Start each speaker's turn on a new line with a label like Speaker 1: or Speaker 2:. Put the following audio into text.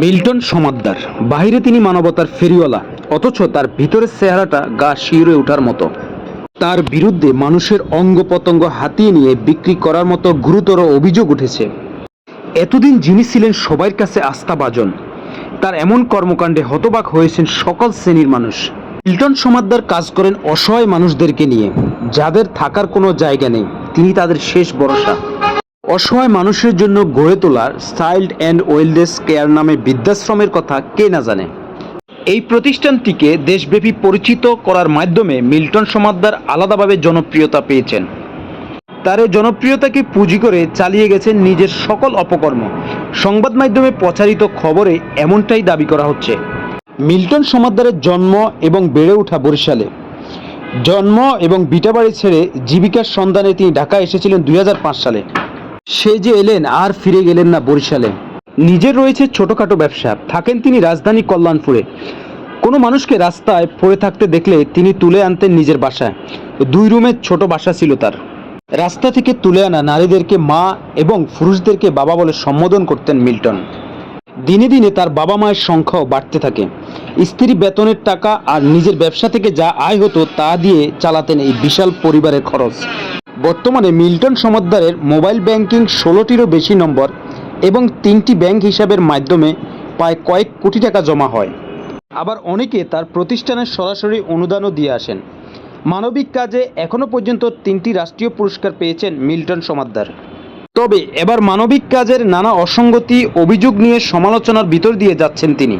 Speaker 1: Milton Samaddar. বাহিরে তিনি মানবতার ফেরিওয়ালা, অথচ তার ভিতরের চেহারাটা গা শিউরে ওঠার মতো। তার বিরুদ্ধে মানুষের অঙ্গ প্রত্যঙ্গ হাতিয়ে নিয়ে বিক্রি করার মতো গুরুতর অভিযোগ উঠেছে। এতদিন যিনি ছিলেন সবার কাছে আস্থাভাজন তার এমন কর্মকাণ্ডে হতবাক হয়েছেন সকল শ্রেণির মানুষ। মিল্টন সমাদ্দার কাজ করেন অসহায় মানুষদেরকে নিয়ে, যাদের থাকার কোনো জায়গা নেই, তিনি তাদের শেষ ভরসা। অসহায় মানুষের জন্য গড়ে তোলার চাইল্ড অ্যান্ড ওয়েলনেস কেয়ার নামে বৃদ্ধাশ্রমের কথা কে না জানে? এই প্রতিষ্ঠানটিকে দেশব্যাপী পরিচিত করার মাধ্যমে মিল্টন সমাদ্দার আলাদাভাবে জনপ্রিয়তা পেয়েছেন। তার এই জনপ্রিয়তাকে পুঁজি করে চালিয়ে গেছেন নিজের সকল অপকর্ম। সংবাদ মাধ্যমে প্রচারিত খবরে এমনটাই দাবি করা হচ্ছে। মিল্টন সমাদ্দারের জন্ম এবং বেড়ে ওঠা বরিশালে। জন্ম এবং বিটাবাড়ি ছেড়ে জীবিকার সন্ধানে তিনি ঢাকা এসেছিলেন দুই হাজার পাঁচ সালে। সে যে এলেন আর ফিরে গেলেন না বরিশালে। নিজের রয়েছে ছোটখাটো ব্যবসা। থাকেন তিনি রাজধানী কল্যাণপুরে। কোনো মানুষকে রাস্তায় পড়ে থাকতে দেখলে তিনি তুলে আনতেন নিজের বাসায়। দুই রুমের ছোট বাসা ছিল তার। রাস্তা থেকে তুলে আনা নারীদেরকে মা এবং পুরুষদেরকে বাবা বলে সম্বোধন করতেন মিল্টন। দিনে দিনে তার বাবা মায়ের সংখ্যাও বাড়তে থাকে। স্ত্রী বেতনের টাকা আর নিজের ব্যবসা থেকে যা আয় হতো তা দিয়ে চালাতেন এই বিশাল পরিবারের খরচ। বর্তমানে মিল্টন সমাদ্দারের মোবাইল ব্যাংকিং ষোলোটিরও বেশি নম্বর এবং তিনটি ব্যাংক হিসাবের মাধ্যমে প্রায় কয়েক কোটি টাকা জমা হয়। আবার অনেকে তার প্রতিষ্ঠানের সরাসরি অনুদানও দিয়ে আসেন। মানবিক কাজে এখনও পর্যন্ত তিনটি রাষ্ট্রীয় পুরস্কার পেয়েছেন মিল্টন সমাদ্দার। তবে এবার মানবিক কাজের নানা অসঙ্গতি, অভিযোগ নিয়ে সমালোচনার ভিতর দিয়ে যাচ্ছেন তিনি।